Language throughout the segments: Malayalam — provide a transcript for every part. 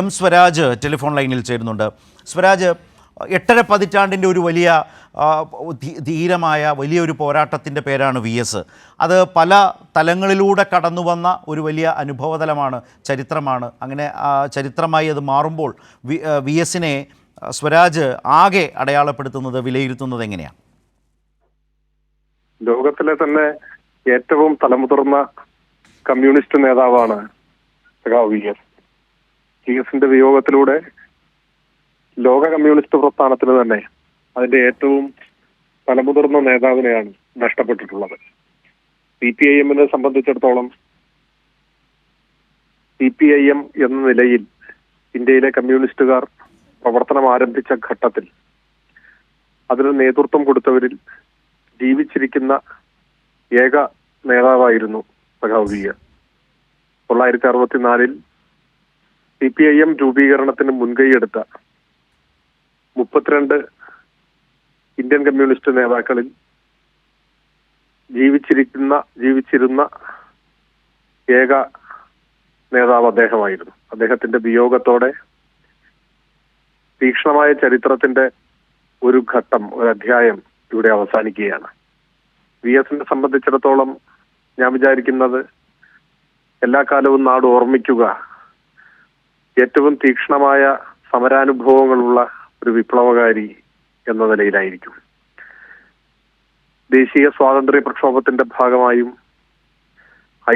എം സ്വരാജ് ടെലിഫോൺ ലൈനിൽ ചേരുന്നുണ്ട്. സ്വരാജ് എട്ടര പതിറ്റാണ്ടിന്റെ ഒരു വലിയ ധീരമായ വലിയൊരു പോരാട്ടത്തിന്റെ പേരാണ് വി എസ്. അത് പല തലങ്ങളിലൂടെ കടന്നു വന്ന ഒരു വലിയ അനുഭവതലമാണ് ചരിത്രമാണ്. അങ്ങനെ ചരിത്രമായി അത് മാറുമ്പോൾ വി വി എസിനെ സ്വരാജ് ആകെ അടയാളപ്പെടുത്തുന്നത് വിലയിരുത്തുന്നത് എങ്ങനെയാണ് ലോകത്തിലെ തന്നെ ഏറ്റവും തലമുതിർന്ന കമ്മ്യൂണിസ്റ്റ് നേതാവാണ് വി എസ്. വി എസിന്റെ വിയോഗത്തിലൂടെ ലോക കമ്മ്യൂണിസ്റ്റ് പ്രസ്ഥാനത്തിന് തന്നെ അതിന്റെ ഏറ്റവും തലമുതിർന്ന നേതാവിനെയാണ് നഷ്ടപ്പെട്ടിട്ടുള്ളത്. സി പി ഐ എമ്മിനെ സംബന്ധിച്ചിടത്തോളം സി പി ഐ എം എന്ന നിലയിൽ ഇന്ത്യയിലെ കമ്മ്യൂണിസ്റ്റുകാർ പ്രവർത്തനം ആരംഭിച്ച ഘട്ടത്തിൽ അതിന് നേതൃത്വം കൊടുത്തവരിൽ ജീവിച്ചിരിക്കുന്ന ഏക നേതാവായിരുന്നു സഖാവ് തൊള്ളായിരത്തി അറുപത്തിനാലിൽ സി പി ഐ എം രൂപീകരണത്തിന് മുൻകൈയെടുത്ത മുപ്പത്തിരണ്ട് ഇന്ത്യൻ കമ്മ്യൂണിസ്റ്റ് നേതാക്കളിൽ ജീവിച്ചിരിക്കുന്ന ജീവിച്ചിരുന്ന ഏക നേതാവ് അദ്ദേഹമായിരുന്നു. അദ്ദേഹത്തിന്റെ വിയോഗത്തോടെ തീക്ഷ്ണമായ ചരിത്രത്തിന്റെ ഒരു ഘട്ടം ഒരു അധ്യായം ഇവിടെ അവസാനിക്കുകയാണ്. വി എസിനെ സംബന്ധിച്ചിടത്തോളം ഞാൻ വിചാരിക്കുന്നത് എല്ലാ കാലവും നാട് ഓർമ്മിക്കുക ഏറ്റവും തീക്ഷ്ണമായ സമരാനുഭവങ്ങളുള്ള ഒരു വിപ്ലവകാരി എന്ന നിലയിലായിരിക്കും. ദേശീയ സ്വാതന്ത്ര്യ പ്രക്ഷോഭത്തിന്റെ ഭാഗമായും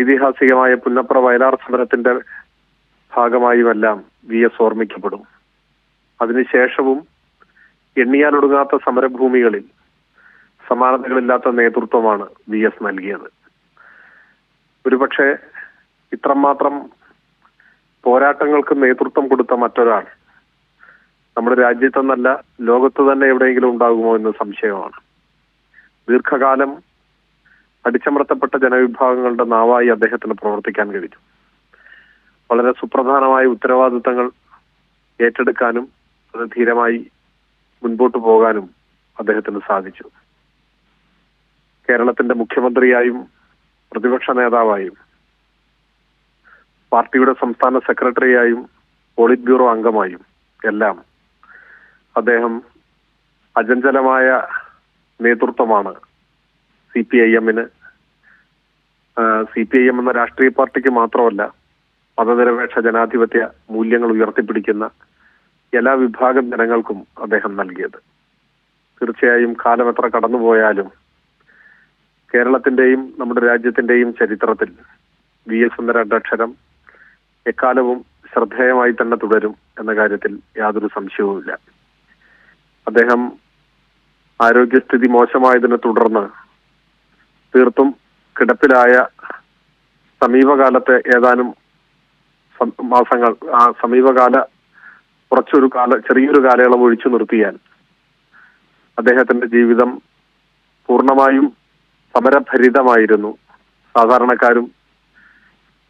ഐതിഹാസികമായ പുന്നപ്ര വയലാർ സമരത്തിന്റെ ഭാഗമായുമെല്ലാം വി എസ് ഓർമ്മിക്കപ്പെടും. അതിനുശേഷവും എണ്ണിയാലൊടുങ്ങാത്ത സമരഭൂമികളിൽ സമാനതകളില്ലാത്ത നേതൃത്വമാണ് വി എസ് നൽകിയത്. ഒരുപക്ഷെ ഇത്രമാത്രം പോരാട്ടങ്ങൾക്ക് നേതൃത്വം കൊടുത്ത മറ്റൊരാൾ നമ്മുടെ രാജ്യത്തെന്നല്ല ലോകത്ത് തന്നെ എവിടെയെങ്കിലും ഉണ്ടാകുമോ എന്ന് സംശയമാണ്. ദീർഘകാലം അടിച്ചമർത്തപ്പെട്ട ജനവിഭാഗങ്ങളുടെ നാവായി അദ്ദേഹത്തിന് പ്രവർത്തിക്കാൻ കഴിഞ്ഞു. വളരെ സുപ്രധാനമായ ഉത്തരവാദിത്തങ്ങൾ ഏറ്റെടുക്കാനും അത് ധീരമായി മുൻപോട്ട് പോകാനും അദ്ദേഹത്തിന് സാധിച്ചു. കേരളത്തിന്റെ മുഖ്യമന്ത്രിയായും പ്രതിപക്ഷ നേതാവായും പാർട്ടിയുടെ സംസ്ഥാന സെക്രട്ടറിയായും പോളിറ്റ് ബ്യൂറോ അംഗമായും എല്ലാം അദ്ദേഹം അചഞ്ചലമായ നേതൃത്വമാണ് സി പി ഐ എമ്മിന്. സി പി ഐ എം എന്ന രാഷ്ട്രീയ പാർട്ടിക്ക് മാത്രമല്ല മതനിരപേക്ഷ ജനാധിപത്യ മൂല്യങ്ങൾ ഉയർത്തിപ്പിടിക്കുന്ന എല്ലാ വിഭാഗം ജനങ്ങൾക്കും അദ്ദേഹം നൽകിയത്. തീർച്ചയായും കാലം എത്ര കടന്നുപോയാലും കേരളത്തിന്റെയും നമ്മുടെ രാജ്യത്തിന്റെയും ചരിത്രത്തിൽ വി എസ് എന്ന രണ്ടക്ഷരം എക്കാലവും ശ്രദ്ധേയമായി തന്നെ തുടരും എന്ന കാര്യത്തിൽ യാതൊരു സംശയവുമില്ല അദ്ദേഹം ആരോഗ്യസ്ഥിതി മോശമായതിനെ തുടർന്ന് തീർത്തും കിടപ്പിലായ സമീപകാലത്തെ ഏതാനും മാസങ്ങൾ ആ സമീപകാല കുറച്ചൊരു കാല ചെറിയൊരു കാലയളവ് ഒഴിച്ചു നിർത്തിയാൽ അദ്ദേഹത്തിന്റെ ജീവിതം പൂർണമായും സമരഭരിതമായിരുന്നു. സാധാരണക്കാരും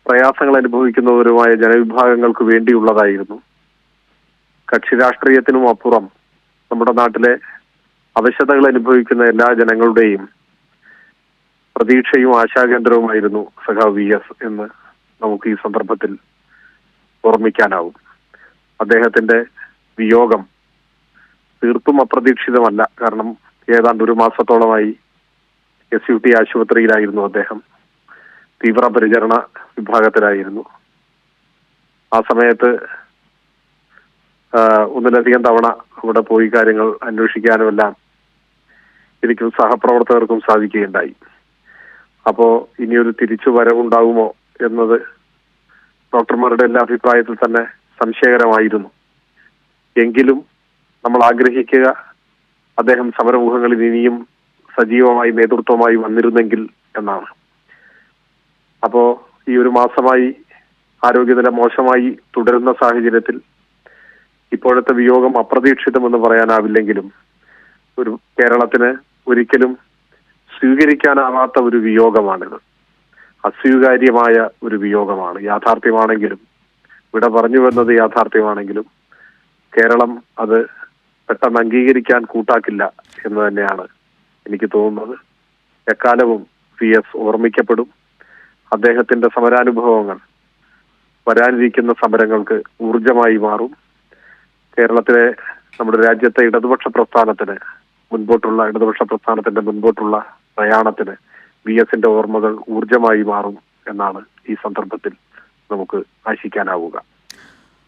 പ്രയാസങ്ങൾ അനുഭവിക്കുന്നവരുമായ ജനവിഭാഗങ്ങൾക്ക് വേണ്ടിയുള്ളതായിരുന്നു. കക്ഷി രാഷ്ട്രീയത്തിനും അപ്പുറം നമ്മുടെ നാട്ടിലെ അവശതകൾ അനുഭവിക്കുന്ന എല്ലാ ജനങ്ങളുടെയും പ്രതീക്ഷയും ആശാകേന്ദ്രവുമായിരുന്നു സഖാവ് വി എസ് എന്ന് നമുക്ക് ഈ സന്ദർഭത്തിൽ ഓർമ്മിക്കാനാവും. അദ്ദേഹത്തിന്റെ വിയോഗം തീർത്തും അപ്രതീക്ഷിതമല്ല. കാരണം ഏതാണ്ട് ഒരു മാസത്തോളമായി എസ് യു ടി ആശുപത്രിയിലായിരുന്നു അദ്ദേഹം. തീവ്രപരിചരണ വിഭാഗത്തിലായിരുന്നു. ആ സമയത്ത് ഒന്നിലധികം തവണ അവിടെ പോയി കാര്യങ്ങൾ അന്വേഷിക്കാനുമെല്ലാം എനിക്കും സഹപ്രവർത്തകർക്കും സാധിക്കുകയുണ്ടായി. അപ്പോ ഇനിയൊരു തിരിച്ചു വരവുണ്ടാകുമോ എന്നത് ഡോക്ടർമാരുടെ എല്ലാ അഭിപ്രായത്തിൽ തന്നെ സംശയകരമായിരുന്നു. എങ്കിലും നമ്മൾ ആഗ്രഹിക്കുക അദ്ദേഹം സമരമുഖങ്ങളിൽ ഇനിയും സജീവമായി നേതൃത്വമായി വന്നിരുന്നെങ്കിൽ എന്നാണ്. അപ്പോ ഈ ഒരു മാസമായി ആരോഗ്യനില മോശമായി തുടരുന്ന സാഹചര്യത്തിൽ ഇപ്പോഴത്തെ വിയോഗം അപ്രതീക്ഷിതമെന്ന് പറയാനാവില്ലെങ്കിലും ഒരു കേരളത്തിന് ഒരിക്കലും സ്വീകരിക്കാനാവാത്ത ഒരു വിയോഗമാണിത്. അസ്വീകാര്യമായ ഒരു വിയോഗമാണ്. യാഥാർത്ഥ്യമാണെങ്കിലും ഇവിടെ പറഞ്ഞു വന്നത് യാഥാർത്ഥ്യമാണെങ്കിലും കേരളം അത് പെട്ടെന്ന് അംഗീകരിക്കാൻ കൂട്ടാക്കില്ല എന്ന് തന്നെയാണ് എനിക്ക് തോന്നുന്നത്. എക്കാലവും പി എസ് ഓർമ്മിക്കപ്പെടും. അദ്ദേഹത്തിന്റെ സമരാനുഭവങ്ങൾ. വരാനിരിക്കുന്ന സമരങ്ങൾക്ക് ഊർജമായി മാറും. കേരളത്തിലെ നമ്മുടെ രാജ്യത്തെ ഇടതുപക്ഷ പ്രസ്ഥാനത്തിന് മുൻപോട്ടുള്ള ഇടതുപക്ഷ പ്രസ്ഥാനത്തിന്റെ മുൻപോട്ടുള്ള പ്രയാണത്തിന് വി എസിന്റെ ഓർമ്മകൾ ഊർജമായി മാറും എന്നാണ് ഈ സന്ദർഭത്തിൽ നമുക്ക് ആശിക്കാനാവുക.